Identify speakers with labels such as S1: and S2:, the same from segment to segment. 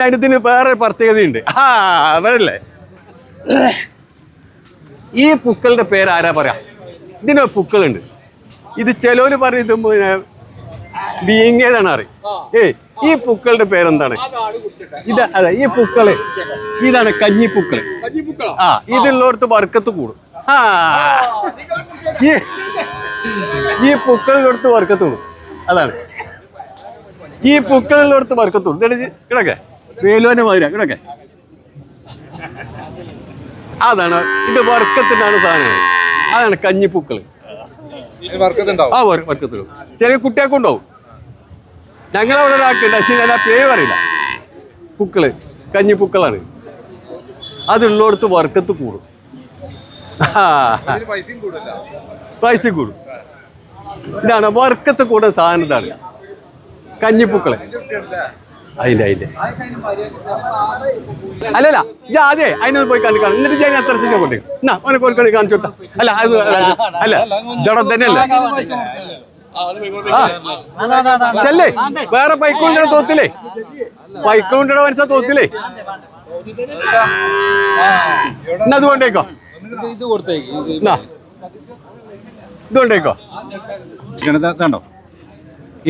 S1: അതിന് വേറെ പ്രത്യേകതയുണ്ട്. ആ അവരല്ലേ? ഈ പുക്കളുടെ പേര് ആരാ പറയാ? ഇതിന് പുക്കളുണ്ട്. ഇത് ചിലവര് പറയുന്നത് പിന്നെ ബീങ്ങേതാണ് അറിയും ഏയ് ഈ പുക്കളുടെ പേരെന്താണ്? ഇത് അതെ ഈ പൂക്കൾ. ഇതാണ് കഞ്ഞിപ്പൂക്കൾ ആ ഇതുള്ളടത്ത് വർക്കത്ത് കൂടും. ആ. ഈ ഈ പൂക്കളിലടുത്ത് വർക്കത്ത് കൂടും. അതാണ്. ഈ പൂക്കളിലടുത്ത് വർക്കത്ത് കൂടും. ഇതെടാ ഇത്? കിടക്കെ വേലോനെ മധുര കിടക്കെ അതാണ് ഇത് വർക്കത്തിനാണ് സാധനം. അതാണ്
S2: കഞ്ഞിപ്പൂക്കൾ
S1: ആ വർക്കത്തിലും. ചെറിയ കുട്ടിയൊക്കെ ഉണ്ടാവും. ഞങ്ങളവിടെ ഒരാൾക്കുണ്ട് പക്ഷേ ഞാൻ ആ പേര് പറയില്ല. പൂക്കൾ കഞ്ഞിപ്പൂക്കളാണ്. അതുള്ളടത്ത് വർക്കത്ത് കൂടും. പൈസ കൂടും ഇതാണ് വർക്കത്ത് കൂടുന്ന സാധനം ഇതാണ്. കഞ്ഞിപ്പൂക്കൾ. അതിന്റെ അതിന്റെ അല്ലല്ല അതെ അതിനൊന്ന് പോയി കണ്ടു കാണും എന്നിട്ട് ഞാൻ അത്ര കൊണ്ടേ എന്നാ അവനെ കോഴിക്കോട് കാണിച്ചു കൊടുത്താ. അല്ല അത് അല്ല ഇതോടെ തന്നെയല്ല? ചെല്ലേ? വേറെ തോത്തില്ലേ? മനസ്സാ തോത്തില്ലേ? എന്നാ അത് കൊണ്ടേക്കോ
S3: ഇത്
S1: കൊണ്ടേക്കോ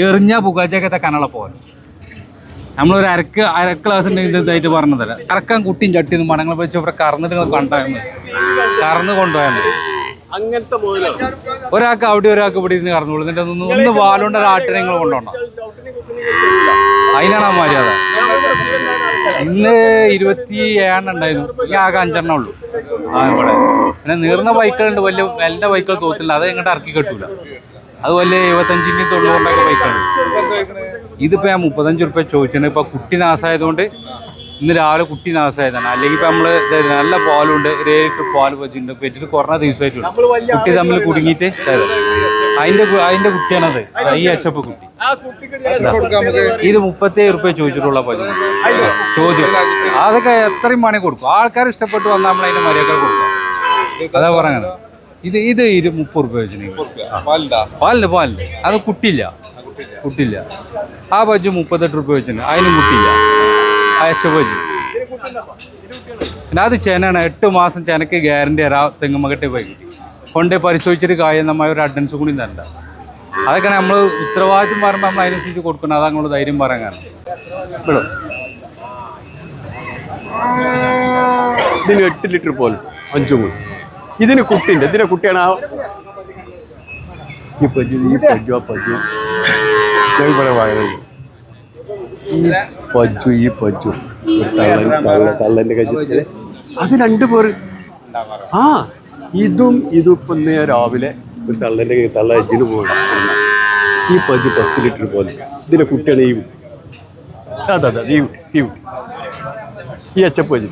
S3: എറിഞ്ഞ പുകാച്ചൊക്കെ കനള പോലെ നമ്മളൊരു അരക്ക് അര ക്ലാസ് ഇതായിട്ട് പറഞ്ഞതല്ല. കറക്കാൻ കുട്ടിയും ചട്ടിയും മണങ്ങൾ വെച്ച് ഇവിടെ കറന്നിട്ട് നിങ്ങൾ മതി. കറന്ന് കൊണ്ടുപോയാൽ മതി.
S1: അങ്ങനത്തെ
S3: ഒരാൾക്ക് അവിടെ ഒരാൾക്ക് ഇവിടെ ഇരുന്ന് കറന്നു എന്നിട്ട് ഒന്ന് ഒന്ന് വാലുകൊണ്ട് ഒരു ആട്ടിനെ നിങ്ങൾ കൊണ്ടുപോകണം. അതിനാണ് ആ മര്യാദ. ഇന്ന് ഇരുപത്തി ഏഴെണ്ണം ഉണ്ടായിരുന്നു ഈ ആകെ അഞ്ചെണ്ണം ഉള്ളൂ. ആ ഇവിടെ. പിന്നെ നീർന്ന ബൈക്കുകളുണ്ട് വലിയ വലിയ ബൈക്കുകൾ തോത്തില്ല. അത് എങ്ങോട്ട് ഇറക്കി കെട്ടൂല. അത് എഴുപത്തഞ്ചിന്റെയും എഴുപത്തഞ്ചിന്റെ തൊണ്ണൂറിന്റെയൊക്കെ ബൈക്കാണ് ഇതിപ്പോൾ ഞാൻ മുപ്പത്തഞ്ച് റുപ്യ ചോദിച്ചത് ഇപ്പോൾ കുട്ടി നാസായതുകൊണ്ട് ഇന്ന് രാവിലെ കുട്ടി നാസായതാണ്. അല്ലെങ്കിൽ ഇപ്പം നമ്മൾ നല്ല പാലുണ്ട്. ഒരു ഏഴ് ലിറ്റർ പാൽ വെച്ചിട്ടുണ്ട്. പെറ്റിട്ട് കുറഞ്ഞ ദിവസമായിട്ടുണ്ട് കുട്ടി തമ്മിൽ കുടുങ്ങിയിട്ട് അതിന്റെ അതിന്റെ കുട്ടിയാണത്. ഈ അച്ചപ്പ് കുട്ടി. ഇത് മുപ്പത്തേഴ് റുപ്യ ചോദിച്ചിട്ടുള്ള പതി ചോദ്യം. അതൊക്കെ എത്രയും പണി കൊടുക്കും. ആൾക്കാർ ഇഷ്ടപ്പെട്ട് വന്നാൽ നമ്മൾ അതിന്റെ മര്യാദ കൊടുക്കും. അതാ പറയുന്നത് ഇത് ഇത് ഇരു മുപ്പത് റുപ്യ. വെച്ച്
S2: പാലിന്
S3: പാലില്ല അത് കുട്ടില്ല കുട്ടില്ല ആ ബജ് മുപ്പത്തെട്ട് റുപ്യ വെച്ചിട്ടുണ്ട് അതിനും കുട്ടിയില്ല. അയച്ച ബജ്ജ് പിന്നെ അത് ചെനാണ് എട്ട് മാസം ചെനക്ക് ഗ്യാരണ്ടി തരാ തെങ്ങുമകട്ടെ പോയി കൊണ്ടേ പരിശോധിച്ചിട്ട് കായുന്നമായ ഒരു അഡ്വൻസ് കൂടി തരണ്ട. അതൊക്കെ നമ്മൾ ഉത്തരവാദിത്വം പറയുമ്പോൾ നമ്മൾ അതിനനുസരിച്ച് കൊടുക്കണം. അതാ നമ്മൾ ധൈര്യം പറയാൻ വിടും.
S1: ഇതിന് എട്ട് ലിറ്റർ പോലും. അഞ്ചു മൂന്ന് ഇതിന് കുട്ടിയുണ്ട്. ഇതിന് കുട്ടിയാണ് അത് രണ്ടു പേര് ആ ഇതും ഇതും ഇപ്പൊ രാവിലെ ഒരു തള്ളന്റെ കയ്യിൽ തള്ള അജിന് പോകണം ഈ പജു പത്ത് ലിറ്റർ പോലെ. ഇതിന്റെ കുട്ടിയാണ് ഈ. അതെ അതെ ഈ ഈ. ഈ അച്ചപ്പജു